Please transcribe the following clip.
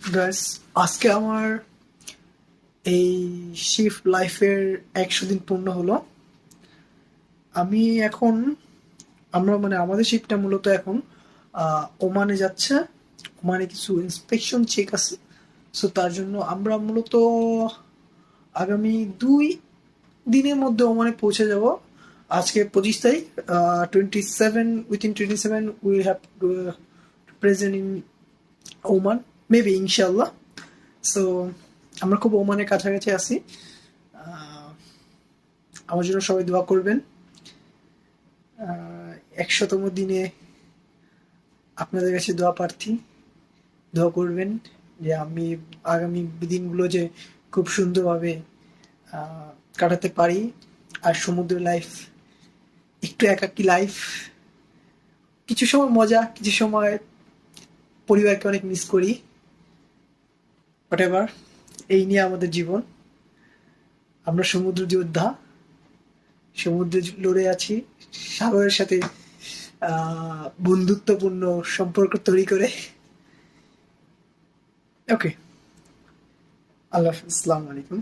Guys আজকে আমার এই শিফট লাইফের একশো দিন পূর্ণ হলো। আমি এখন, আমরা মানে আমাদের শিফটটা মূলত এখন ওমানে যাচ্ছে। ওমানে কিছু ইন্সপেকশন চেক আছে। সো তার জন্য আমরা মূলত আগামী দুই দিনের মধ্যে ওমানে পৌঁছে যাব। আজকে পঁচিশ তারিখ twenty seven within twenty seven we have present in Oman maybe ইনশাল্লাহ সো আমরা খুব ওমানের কাছাকাছি আছি। আমার জন্য সবাই দোয়া করবেন। একশোতম দিনে আপনাদের কাছে দোয়া প্রার্থী। দোয়া করবেন যে আমি আগামী দিনগুলো যে খুব সুন্দরভাবে কাটাতে পারি। আর সমুদ্র লাইফ একটু একাকী লাইফ কিছু সময় মজা, কিছু সময় পরিবারকে অনেক মিস করি। হোয়াট এভার এই নিয়ে আমাদের জীবন। আমরা সমুদ্র যোদ্ধা। সমুদ্রে লড়ে আছি। সাগরের সাথে বন্ধুত্বপূর্ণ সম্পর্ক তৈরি করে। ওকে আল্লাহ হাফিজ, আসসালামু আলাইকুম।